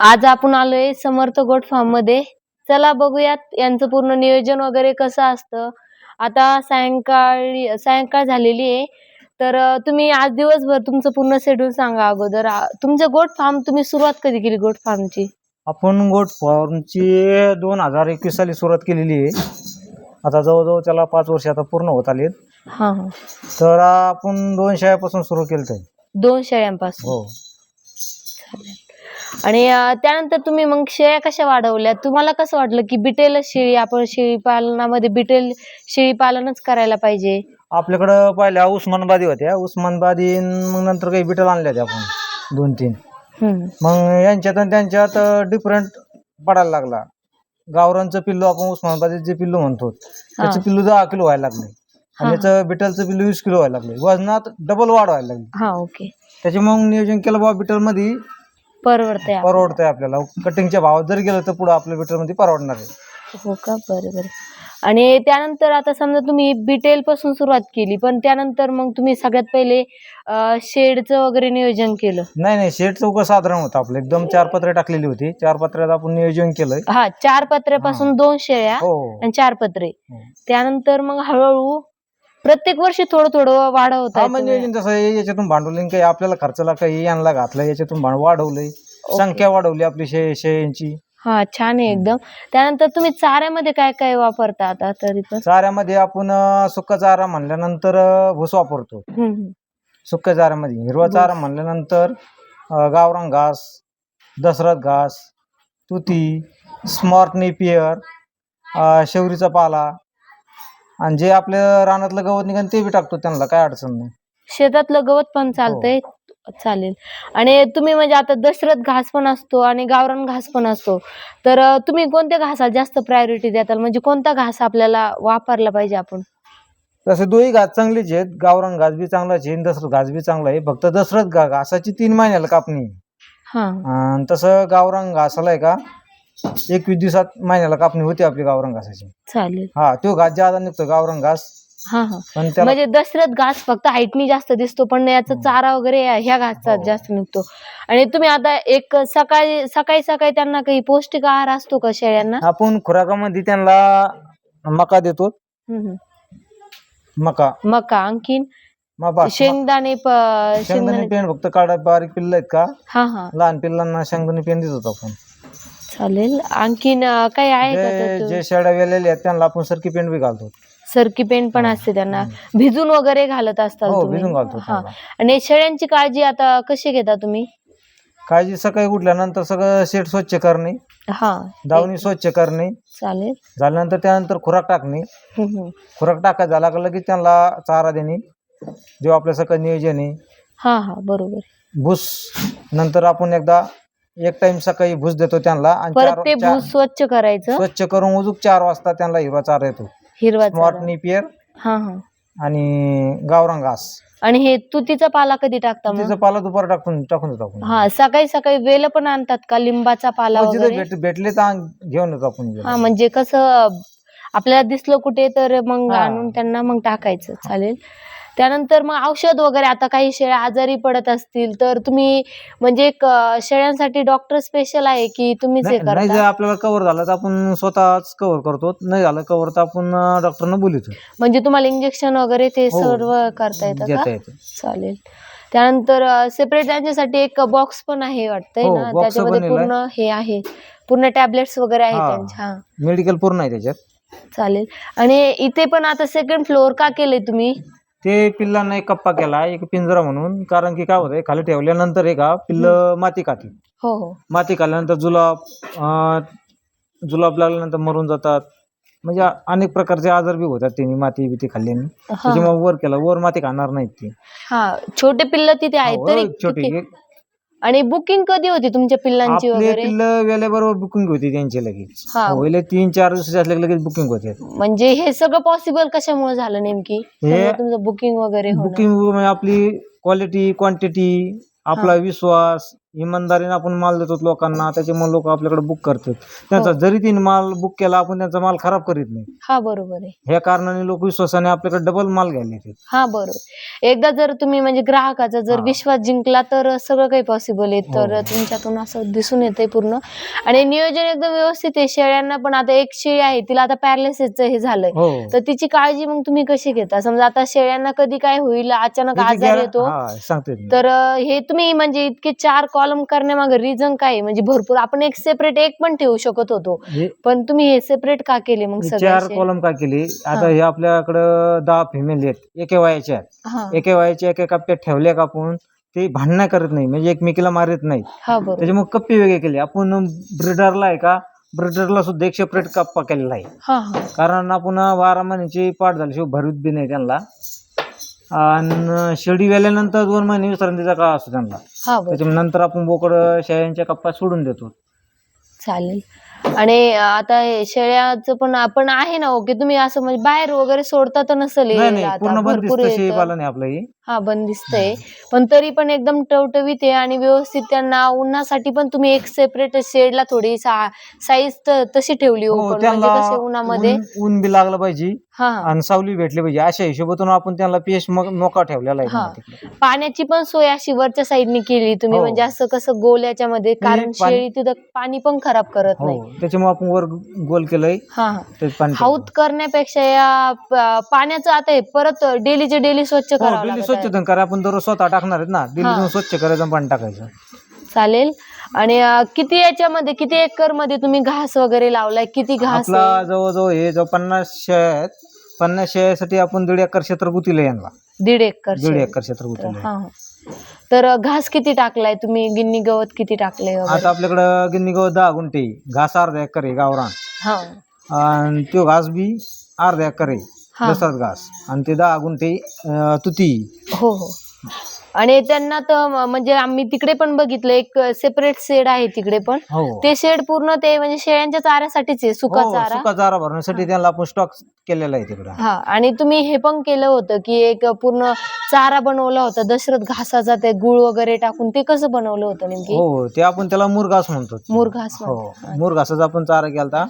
आज आपण आलोय समर्थ गोट फार्ममध्ये. चला बघूयात यांचं पूर्ण नियोजन वगैरे कसं असतं. आता सायंकाळी सायंकाळ झालेली आहे. तर तुम्ही आज दिवसभर तुमचं पूर्ण शेड्यूल सांगा अगोदर. तुमचं गोट फार्म तुम्ही सुरुवात कधी केली गोट फार्मची आपण गोट फॉर्मची दोन हजार एकवीस साली सुरुवात केलेली आहे. आता जवळजवळ त्याला पाच वर्ष आता पूर्ण होत आली हा हा. तर आपण दोन शाळेपासून सुरू केलं दोन शेळ्यांपासून हो. आणि त्यानंतर तुम्ही मग शेळ्या कशा वाढवल्या? तुम्हाला कसं वाटलं की बिटेल शेळी आपण शेळी पालनामध्ये बिटेल शेळी पालनच करायला पाहिजे? आपल्याकडं पहिल्या उस्मानबादी होत्या. उस्मानबादी मग नंतर काही बिटल आणल्या होत्या आपण दोन तीन हम्म. मग यांच्यात आणि त्यांच्यात डिफरंट पडायला लागला. गावरांचं पिल्लू आपण उस्मानाबादी जे पिल्लू म्हणतो त्याचं पिल्लू दहा किलो व्हायला लागले. आणि याचं बिटलचं पिल्लू वीस किलो व्हायला लागले. वजनात डबल वाढ व्हायला लागली. हा ओके त्याचे मग नियोजन केलं बाबा बिटलमध्ये परवडतंय आपल्याला. परवडतंय आपल्याला. कटिंगच्या भावात जर गेलं तर पुढे आपल्या बिटलमध्ये परवडणार आहे. हो का? बरं बरं. आणि त्यानंतर आता समजा तुम्ही बिटेल पासून सुरुवात केली पण त्यानंतर मग तुम्ही सगळ्यात पहिले शेडचं वगैरे नियोजन केलं. नाही नाही. शेड चौक साधारण होतं आपलं. एकदम चार पत्रे टाकलेली होती. चार पत्र्यात आपण नियोजन केलंय. हा चार पत्र्यापासून दोन शेळ्या हो. आणि चार पत्रे. हो. त्यानंतर मग हळूहळू प्रत्येक वर्षी थोडं थोडं वाढवत हा आहे याच्यातून भांडवली काही आपल्याला खर्चाला काही यांना घातलं याच्यातून भांड वाढवलंय संख्या वाढवली आपली शे शेळ्यांची हा छान आहे एकदम. त्यानंतर तुम्ही चाऱ्यामध्ये काय काय वापरता आता तरी पण? चाऱ्यामध्ये आपण अं, सुका चारा म्हणल्यानंतर अं, भूस वापरतो. हम्म, हम्म. सुक्या चाऱ्यामध्ये हिरवा चारा म्हणल्यानंतर अं, गावरान घास दसरथ घास तुती स्मॉर्ट नेपियर शेवरीचा पाला आणि जे आपल्या रानातलं गवत निघन ते बी टाकतो त्यांना काय अडचण नाही. शेतातलं गवत पण चालतंय चालेल. आणि तुम्ही म्हणजे आता दशरथ घास पण असतो आणि गावरान घास पण असतो. तर अं, तुम्ही कोणत्या घासाला जास्त प्रायोरिटी देताल? म्हणजे कोणता घास आपल्याला वापरला पाहिजे आपण? तसे दोन्ही घास चांगलेच आहेत. गावरान घास बी चांगलाच आहे आणि दसरथ घास बी चांगला आहे. फक्त दसरथ घा घासाची तीन महिन्याला कापणी. आहे. हा. आणि तसं गावरान घासाला आहे का एकवीस दिवसात महिन्याला कापणी होती आपली गावरान घासाची. चालेल. हा तो घास ज्यादा निघतो गावरान घास. हा हा. पण त्याला म्हणजे दशरथ घास फक्त हाईटनी जास्त दिसतो पण याचा चारा वगैरे या- ह्या घासचा हो. जास्त निघतो. आणि तुम्ही आता एक सकाळी सकाळी सकाळी त्यांना काही पौष्टिक आहार असतो का शेळ्यांना? आपण खुराकामध्ये त्यांना मका देतो. हम्म, हम्म. मका. मका आणखीन. शेंगदाणे प- शेंगदाणे शेंगदाणे पेंड फक्त काढा बारीक पिल्ल आहेत का? हा हा. लहान पिल्लांना शेंगदाणे पेंड देत होतो आपण. चालेल. आणखीन अं, काही आहे का जे त्यात? जे शेळ्या आहेत त्यांना आपण सरकी पेंड बी घालतो. सरकी पेंट पण असते त्यांना. भिजून वगैरे घालत असतात हो तुम्ही? भिजून घालतो हा. आणि शेळ्यांची काळजी आता कशी घेता तुम्ही? काळजी सकाळी उठल्यानंतर सगळं शेट स्वच्छ करणे. हा. दावणी स्वच्छ करणे. चालेल. झाल्यानंतर त्यानंतर खुराक टाकणे. हम्म, हम्म. खुराक टाका झाला का लगेच त्यांना चारा देणे. जेव्हा आपलं सगळं नियोजन आहे. हा हा. बरोबर. भूस नंतर आपण एकदा एक टाइम सकाळी भूस देतो त्यांना आणि परत ते चार- भूस स्वच्छ करायचं. स्वच्छ करून उजूक चार वाजता त्यांना हिरवा चारा येतो. हिरवा स्मॉट चारा. निपियर हा हा. आणि गावरान घास. आणि हे तुतीचा पाला कधी टाकता मग? तिचं पाला दुपार टाकून टाकून देतो आपण. हा सकाळी सकाळी वेल पण आणतात का? लिंबाचा पाला हो, जिथं वगैरे? भेट भेटले तर आण- घेऊन येतो आपण हा म्हणजे कसं आपल्याला दिसलं कुठे तर मग हा. आणून त्यांना मग टाकायचं. चालेल? त्यानंतर मग औषध वगैरे आता काही शेळ्या आजारी पडत असतील तर तुम्ही म्हणजे शेळ्यांसाठी डॉक्टर स्पेशल आहे की तुम्हीच हे नाही नाही जर करता आपल्याला कव्हर झालं तर आपण स्वतःच कव्हर करतो. नाही झालं कव्हर तर आपण डॉक्टरना बोलतो म्हणजे तुम्हाला इंजेक्शन वगैरे ते हो. सर्व करता येतं देता का येते. चालेल. त्यानंतर सेपरेट त्यांच्यासाठी एक बॉक्स पण आहे वाटतंय हो, ना? box त्याच्यामध्ये. पूर्ण हे आहे. पूर्ण टॅबलेट्स वगैरे आहेत हा. त्यांच्या. हा. मेडिकल पूर्ण आहे त्याच्यात. चालेल. आणि इथे पण आता सेकंड फ्लोअर का केलंय तुम्ही? ते पिल्लांना एक कप्पा केला एक पिंजरा म्हणून. कारण की काय होतंय खाली ठेवल्यानंतर आहे का पिल्ल माती खाती हो हो. माती खाल्ल्यानंतर जुलाब अं, जुलाब लागल्यानंतर मरून जातात. म्हणजे अनेक प्रकारचे आजार बी होतात त्यांनी माती बिती खाल्ल्याने. हा. त्याच्यामुळे वर केला वर माती खाणार नाहीत ते. हा छोटे पिल्ल तिथे आहेत हो, तरी छोटी किती? एक- आणि बुकिंग कधी होती तुमच्या पिल्लांची आपले वगैरे? पिल्ल वेळेबरोबर बुकिंग होती त्यांची लगेच. हा. पहिले तीन चार दिवसाचे असले की लगेच बुकिंग होते. म्हणजे हे सगळं पॉसिबल कशामुळे झालं नेमकी? हे तुमचं बुकिंग वगैरे होणं? बुकिंग आपली क्वालिटी क्वांटिटी आपला विश्वास इमानदारीने आपण माल देतो लोकांना त्याच्यामुळे लोक आपल्याकडे बुक करतात. त्यांचा हो. जरी तिने माल बुक केला आपण त्यांचा माल खराब करीत नाही. हा बरोबर आहे. ह्या कारणाने लोक विश्वासाने आपल्याकडे डबल माल घ्यायला येतात. हा बरोबर. एकदा जर तुम्ही म्हणजे ग्राहकाचा जर हा. विश्वास जिंकला तर सगळं काही पॉसिबल आहे. तर हो. तुमच्यातून असं दिसून येतंय पूर्ण. आणि नियोजन एकदम व्यवस्थित आहे. शेळ्यांना पण आता एक शेळी आहे तिला आता पॅरालिसिसचं हे झालंय. हो. तर तिची काळजी मग तुम्ही कशी घेता? समजा आता शेळ्यांना कधी काय होईल अचानक त्याची आजार येतो. हा, मी. तर अं, हे तुम्ही म्हणजे इतके चार कॉलम करण्यामागे रिझन काय आहे? म्हणजे भरपूर आपण एक सेपरेट एक पण ठेवू शकत होतो. हे पण तुम्ही हे सेपरेट का केले मग सगळे चार असे? कॉलम का केली? आता हा. हे आपल्याकडं दहा फिमेल आहेत. एके वयाच्या आहेत. हा. एके वयाच्या एका कप्प्यात ठेवल्या का आपण? ते भांडणं करत नाही. म्हणजे एकमेकीला मारत नाही. हा बरोबर. त्याच्यामुळे कप्पे वेगळे केले. आपण ब्रिडरला आहे का? ब्रिडरला सुद्धा एक सेपरेट कप्पा केलेला आहे. हा हा. कारण आपण बारा महिन्याची पाठ झाल्याशिवाय भरवीत बी नाही त्यांना. आणि शेळी वेल्यानंतर दोन महिने विश्रांतीचा काळ असतो त्यांना. हा नंतर आपण बोकड शेळ्यांच्या कप्पा सोडून देतो. चालेल. आणि आता हे शेळ्याचं पण आपण आहे ना ओके तुम्ही असं म्हणजे बाहेर वगैरे सोडता तर नसेल नाही हे नाही आता पूर्ण भरपूर बंदिस्त शेळी येतं. पालन आहे आपलं हे. हा बंदिस्त आहे पण तरी पण एकदम टवटवीत आहे आणि व्यवस्थित त्यांना उन्हासाठी पण तुम्ही एक सेपरेट शेडला थोडी साईज तशी ठेवली हो, ओपन म्हणजे कसे उन्हामध्ये ऊन- बी लागलं पाहिजे. आणि सावली भेटली पाहिजे. अशा हिशोबातून आपण त्यांना पेश मोका ठेवलेला आहे. पाण्याची पण सोय अशी वरच्या साईडनी केली तुम्ही. हो. म्हणजे असं कसं गोल्याच्या मध्ये कारण पाणी- शेळी तिथं पाणी पण खराब करत नाही. हो त्याच्यामुळे आपण वर गोल केलंय. हाऊत करण्यापेक्षा या पाण्याचं आता परत डेलीचे डेली स्वच्छ करावं डेली लागत स्वच्छ आहे. करा आपण दररोज स्वतः टाकणार आहेत ना. जाऊन स्वच्छ करायचं आणि पाणी टाकायचं चालेल आणि अं, किती याच्यामध्ये किती एकरमध्ये तुम्ही घास वगैरे लावलाय किती घास आपला आहे? जवळजवळ हे जो पन्नास आहेत पन्नास शेळ्यासाठी आपण दीड एकर क्षेत्र गुतीलं यांना दीड एकर दीड शेत. एकर क्षेत्र तर गुतीलं हा हा. तर अं, घास किती टाकलाय तुम्ही गिन्नी गवत किती टाकलंय वगैरे? आता आपल्याकडं गिन्नी गवत दहा गुंठे घास अर्धा एकर आहे गावरान हा आणि तो घास बी अर्धा एकर आहे हा. दसरात घास. आणि ते दहा गुंठे अं, तुती. हो हो. आणि त्यांना तर म- म्हणजे आम्ही तिकडे पण बघितलं एक सेपरेट शेड आहे तिकडे पण. हो. ते शेड पूर्ण ते म्हणजे शेळ्यांच्या चाऱ्यासाठीच आहे सुका हो, चारा. सुका चारा भरण्यासाठी त्यांना आपण स्टॉक केलेला आहे तिकडं. हा आणि तुम्ही हे पण केलं होतं की एक पूर्ण चारा बनवला होता दशरथ घासाचा ते गुळ वगैरे टाकून ते कसं बनवलं होतं नेमकी? हो ते आपण त्याला मुरघास म्हणतो. मुरघास हो. मुरघासाचा आपण चारा केलता.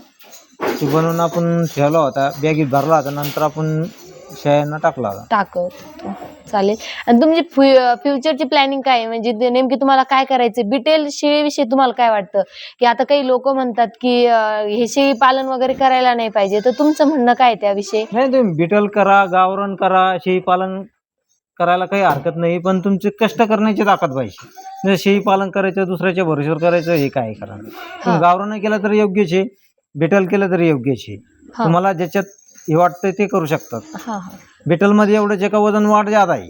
ते बनवून आपण ठेवला होता बॅगीत भरला होता नंतर आपण शेळ्यांना टाकला होता. टाकत. चालेल. आणि तुमची फ्यु- फ्युचरची प्लॅनिंग काय आहे? म्हणजे ते नेमकी तुम्हाला काय करायचं बिटेल शेळीविषयी तुम्हाला काय वाटतं? की आता काही लोक म्हणतात की अं, हे शेळी पालन वगैरे करायला नाही पाहिजे. तर तुमचं म्हणणं काय आहे त्याविषयी? नाही तुम्ही बिटल करा गावरण करा शेळी पालन करायला काही हरकत नाही पण तुमचे कष्ट करण्याची ताकद पाहिजे. शेळी पालन करायचं दुसऱ्याच्या भरोश्यावर करायचं हे काय करा. तुम्ही गावरण केलं तर योग्यच आहे. बिटल केलं तरी योग्यच आहे. हा. तुम्हाला ज्याच्यात हे वाटतंय ते करू शकतात. हा हा. बिटलमध्ये एवढं जे का वजन वाढ जात आहे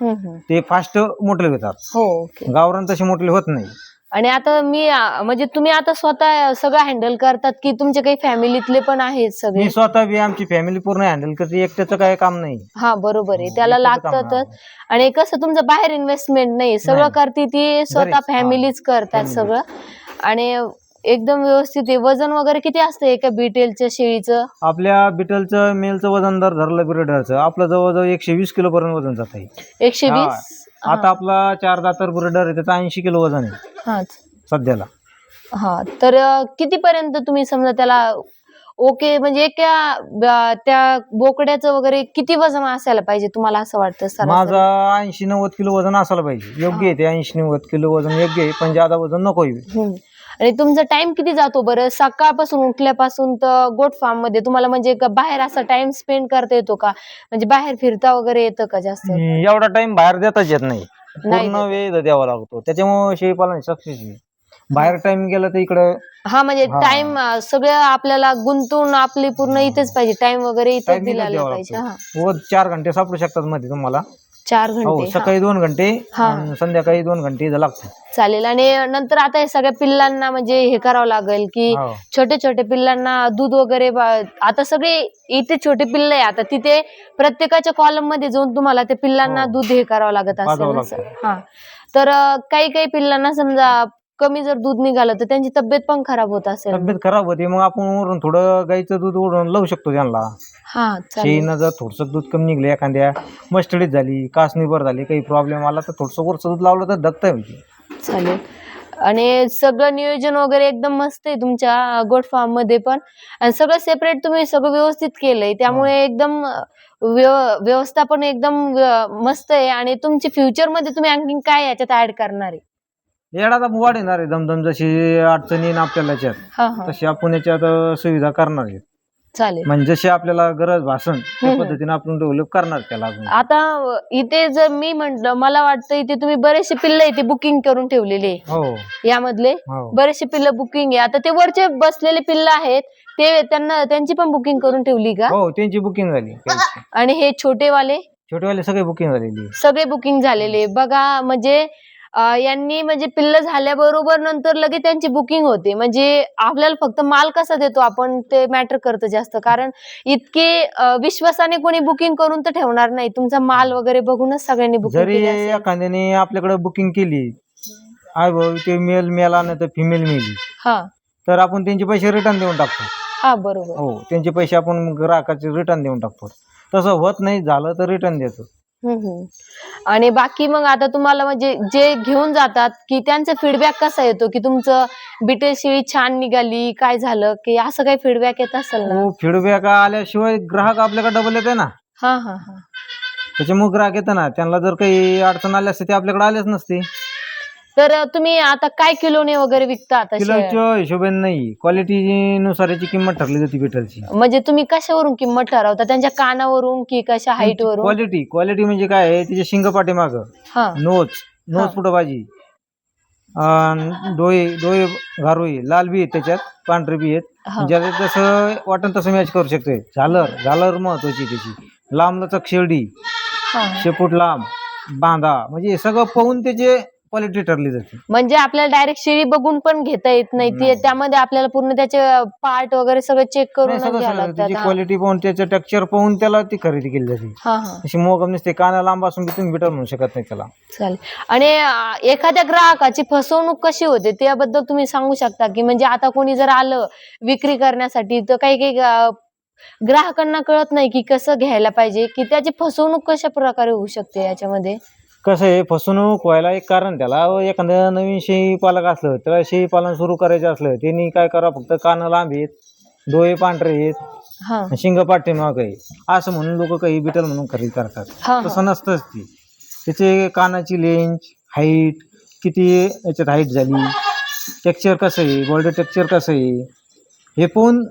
हम्म, हम्म. ते फास्ट मोठे होतात हो ओके. गावरण तसे मोठे होत नाही. आणि आता मी म्हणजे तुम्ही आता स्वतः सगळं हँडल करतात की तुमचे काही फॅमिलीतले पण आहेत सगळे? मी स्वतः बी आमची फॅमिली पूर्ण हँडल करते. एकट्याचं काय काम नाही. हा बरोबर आहे. त्याला एकट्याचं काम लागतातच आणि कसं तुमचं बाहेर इन्व्हेस्टमेंट नाही. सगळं नाही. करते ती स्वतः घरीच, हा. फॅमिलीच करतात Family. सगळं. आणि एकदम व्यवस्थित आहे. वजन वगैरे किती असतं एका बिटेलच्या शेळीचं? आपल्या बिटलचं मेलचं वजन दर धरलं ब्रिडरचं आपलं जवळजवळ एकशे वीस किलो पर्यंत वजन जात आहे एकशे हा. वीस? आता आपला चार दातर ब्रिडर आहे त्याचं ऐंशी किलो वजन आहे. हा सध्याला. हा. तर अं, कितीपर्यंत तुम्ही समजा त्याला ओके म्हणजे एका ब- त्या बोकड्याचं वगैरे किती वजन असायला पाहिजे तुम्हाला असं वाटतं सरासरी? माझा ऐंशी नव्वद किलो वजन असायला पाहिजे. योग्य आहे ते ऐंशी नव्वद किलो वजन योग्य आहे पण जादा वजन नको आहे. हम्म. आणि तुमचा टाइम किती जातो बरं? सकाळपासून उठल्यापासून तर गोट फार्ममध्ये तुम्हाला म्हणजे का बाहेर असा टाइम स्पेंड करता येतो का? म्हणजे बाहेर फिरता वगैरे येतं का जास्त? एवढा टाइम बाहेर देताच येत नाही. नाही पूर्ण वेळ द्यावा लागतो. त्याच्यामुळे शेळीपालन सक्सेस आहे. बाहेर टाइम गेला तर इकडं हा म्हणजे हा. टाइम सगळं आपल्याला गुंतून आपली पूर्ण इथेच पाहिजे. टाइम वगैरे इथेच दिलेला द्यावा पाहिजे. हा. व चार घंटे सापडू शकतात मध्ये तुम्हाला. चार हो घंटे हा. सकाळी दोन घंटे हा. आणि संध्याकाळी दोन घंटे इथं चालेल आणि नंतर आता हे सगळ्या पिल्लांना म्हणजे हे करावं लागेल की हो. छोटे छोटे पिल्लांना दूध वगैरे बा- आता सगळे इथे छोटे पिल्ल आहे आता तिथे प्रत्येकाच्या कॉलममध्ये जाऊन तुम्हाला त्या पिल्लांना हो. दूध हे करावं लागत असेल पाजावं लागतं. हा तर अं, काही काही पिल्लांना समजा कमी जर दूध निघालं तर त्यांची तब्येत पण खराब होत असेल. तब्येत खराब होती मग आपण वरून थोडं गाईचं दूध ओढून लावू शकतो त्यांना. हा चालेल. शेळीनं जर थोडंसं दूध कमी निघलं एखाद्या मस्टडीत झाली कासणीभर झाली काही प्रॉब्लेम आला तर थोडंसं वरचं दूध लावलं तर दगत म्हणजे. चालेल. आणि सगळं नियोजन वगैरे एकदम मस्त आहे तुमच्या गोट फार्ममध्ये पण. आणि सगळं सेपरेट तुम्ही सगळं व्यवस्थित केलंय त्यामुळे एकदम व्यव- व्यवस्थापन एकदम व्य- मस्त आहे. आणि तुमची फ्युचरमध्ये तुम्ही आणखीन काय याच्यात ऍड करणार आहे? येणार आता वाढणार आहे दमदम जशी अडचणी येईन आपल्याला याच्यात. हा हा. तशी आपण याच्यात अं, सुविधा करणार आहे चालेल. म्हणजे जशी आपल्याला गरज भासन त्या हम्म. पद्धतीने आपण डेव्हलप करणार त्याला अजून. आता अं, इथे जर मी म्हंटल मला वाटतं इथे तुम्ही बरेचसे पिल्ल इथे बुकिंग करून ठेवलेले आहे. हो. यामधले हो. बरेचसे पिल्ल बुकिंग आहे. आता ते वरचे बसलेले पिल्ल आहेत ते त्यांना त्यांची पण बुकिंग करून ठेवली का? हो त्यांची बुकिंग झाली त्यांची. आणि हे छोटेवाले? छोटेवाले सगळे बुकिंग झालेली आहे. सगळे बुकिंग झालेले. बघा म्हणजे यांनी म्हणजे पिल्ल झाल्याबरोबर नंतर लगेच त्यांची बुकिंग होते. म्हणजे आपल्याला फक्त माल कसा देतो आपण ते मॅटर करतं जास्त. कारण इतके विश्वासाने कोणी बुकिंग करून तर ठेवणार नाही. तुमचा माल वगैरे बघूनच सगळ्यांनी बुकिंग जरी केली असेल. एखाद्याने आपल्याकडे बुकिंग केली आय भाऊ ते मेल मेला नाही तर फिमेल मेली हा. तर आपण त्यांचे पैसे रिटर्न देऊन टाकतो. हा बरोबर. हो त्यांचे पैसे आपण ग्राहकाचे रिटर्न देऊन टाकतो. तसं होत नाही झालं तर रिटर्न देतो. आणि बाकी मग आता तुम्हाला म्हणजे जे घेऊन जातात की त्यांचा फीडबॅक कसा येतो? की तुमचं बिटेल शेळी छान निघाली काय झालं? की असं काही फीडबॅक येत असेल ना? हो फीडबॅक आल्याशिवाय ग्राहक आपल्याकडे डबल येते ना. हा हा हा. त्याच्यामुळे ग्राहक येतं ना. त्यांना जर काही अडचण आली असते ते आपल्याकडे आलेच नसते. तर तुम्ही आता काय किलोने वगैरे विकता आता शेळ्या? किलोच्या हिशोबाने नाही. क्वालिटी नुसार याची किंमत ठरली जाते बिठलची म्हणजे तुम्ही कशावरून किंमत ठरवता? त्यांच्या कानावरून की कशा हाईट वरून क्वालिटी क्वालिटी म्हणजे काय आहे तिचे शिंग पाठीमाग हा. नोच. नोच पुढं भाजी डोळे डोळे घारोई लाल बी आहेत त्याच्यात पांढरे बी आहेत. हा. ज्याला जसं वाटण तसं मॅच करू शकते झालर झालर महत्वाची त्याची. लांब लचक शेरडी हा. शेपूट लांब बांधा. म्हणजे हे सगळं पाहून त्याचे क्वालिटी ठरली जाते. म्हणजे आपल्याला डायरेक्ट शेळी बघून पण घेता येत नाही. ते नाही. त्यामध्ये आपल्याला पूर्ण त्याचे पार्ट वगैरे सगळं चेक नाही, करून सगळं घ्यावं सगळं लागतात त्याची हा. क्वालिटी पाहून त्याचं टेक्स्चर पाहून त्याला ती खरेदी केली जाते. हा हा. अशी मोगम नसते काना लांब असून तुम्ही बिटर म्हणू शकत नाही त्याला. चालेल. आणि अं, एखाद्या ग्राहकाची फसवणूक कशी होते त्याबद्दल तुम्ही सांगू शकता की म्हणजे आता कोणी जर आलं विक्री करण्यासाठी तर काही काही अं, ग्राहकांना कळत नाही की कसं घ्यायला पाहिजे की त्याची फसवणूक कशा प्रकारे होऊ शकते याच्यामध्ये? कसं आहे फसवणूक व्हायला एक कारण त्याला. व एखादं नवीन शेळी पालक असलं तर शेळी पालन सुरू करायचं असलं त्यांनी काय करा फक्त कान लांब आहेत डोळे पांढरे आहेत हा. शिंग पाठीमाग आहे. असं म्हणून लोक काही बिटल म्हणून खरेदी करतात. हा हा. तसं नसतंच ती. त्याचे कानाची लेंज हाईट किती याच्यात हाईट झाली टेक्स्चर कसं आहे बॉडी टेक्स्चर कसं आहे हे पाहून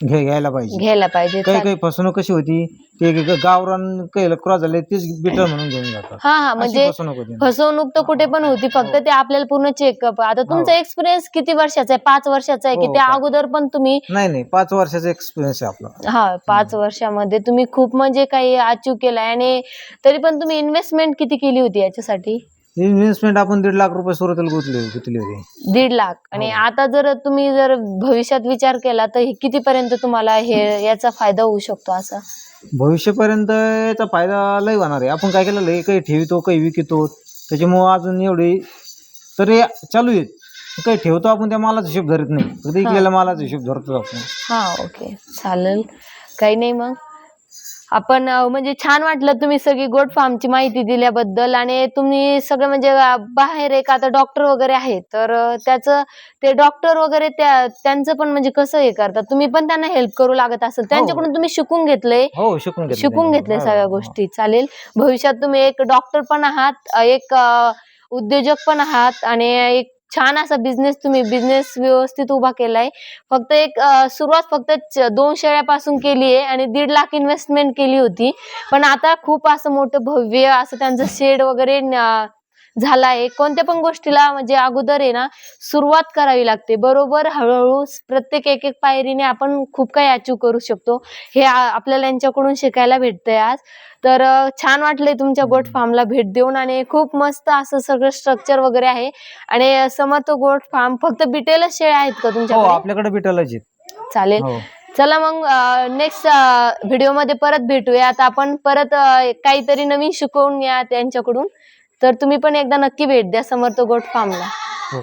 घे घ्यायला पाहिजे. घ्यायला पाहिजे. काही. काही फसवणूक कशी होती? ते ग- गावरान काही क्रॉस झाले तेच बिटर म्हणून घेऊन जातात. हा हा अशी म्हणजे फसवणूक होती. फसवणूक तर कुठे पण होती फक्त ते आपल्याला पूर्ण चेकअप आता तुमचा एक्सपिरियन्स किती वर्षाचा आहे? पाच वर्षाचा आहे की हो, त्या पाच. अगोदर पण तुम्ही नाही नाही पाच वर्षाचा एक्सपिरियन्स आहे आपला. हा पाच वर्षामध्ये तुम्ही खूप म्हणजे काही अचीव केलाय. आणि तरी पण तुम्ही इन्व्हेस्टमेंट किती केली होती याच्यासाठी? इन्व्हेस्टमेंट आपण दीड लाख रुपये सुरुवातीला गुंतले गुंतली होती. दीड लाख. आणि हो. आता जर तुम्ही जर भविष्यात विचार केला तर हे कितीपर्यंत तुम्हाला हे याचा फायदा होऊ शकतो असा? भविष्यापर्यंत याचा फायदा लय होणार आहे. आपण काय केलं लय काही ठेवतो काही विकतो. त्याच्यामुळं अजून एवढी तरी चालू आहेत. काही ठेवतो आपण त्या मालाचा हिशोब धरत नाही. फक्त विकलेल्या मालाचा हिशोब धरतो आपण. हा ओके. चालेल. काही नाही मग. आपण म्हणजे छान वाटलं तुम्ही सगळी गोट फार्मची माहिती दिल्याबद्दल आणि तुम्ही सगळं म्हणजे बाहेर एक आता डॉक्टर वगैरे आहेत तर त्याचं ते डॉक्टर वगैरे त्या त्यांचं पण म्हणजे कसं हे करतात? तुम्ही पण त्यांना हेल्प करू लागत असेल. त्यांच्याकडून तुम्ही शिकून घेतलंय. हो शिकून घेतलं शिकून त्यांनी. घेतले हो, सगळ्या हो. गोष्टी. चालेल. भविष्यात तुम्ही एक डॉक्टर पण आहात एक अं, उद्योजक पण आहात आणि एक छान असा बिझनेस तुम्ही बिझनेस व्यवस्थित उभा केलाय. फक्त एक सुरुवात फक्त दोन शेळ्यापासून केली आहे आणि दीड लाख इन्व्हेस्टमेंट केली होती. पण आता खूप असं मोठं भव्य असं त्यांचं शेड वगैरे न- झाला आहे कोणत्या पण गोष्टीला म्हणजे अगोदर आहे ना सुरुवात करावी लागते. बरोबर हळूहळू प्रत्येक एक एक पायरीने आपण खूप काही अचीव करू शकतो. हे आपल्याला यांच्याकडून शिकायला भेटतंय आज. तर छान वाटलंय तुमच्या गोट फार्मला भेट देऊन आणि खूप मस्त असं सगळं स्ट्रक्चर वगैरे आहे. आणि समर्थ गोट फार्म फक्त बिटेलच शेळ्या आहेत का हो तुमच्याकडे? आपल्याकडे बिटलच चालेल. हो. चला मग नेक्स्ट व्हिडिओमध्ये परत भेटूया. आता आपण परत काहीतरी नवीन शिकवून या त्यांच्याकडून. तर तुम्ही पण एकदा नक्की भेट द्या समर्थ गोट फार्मला. हो.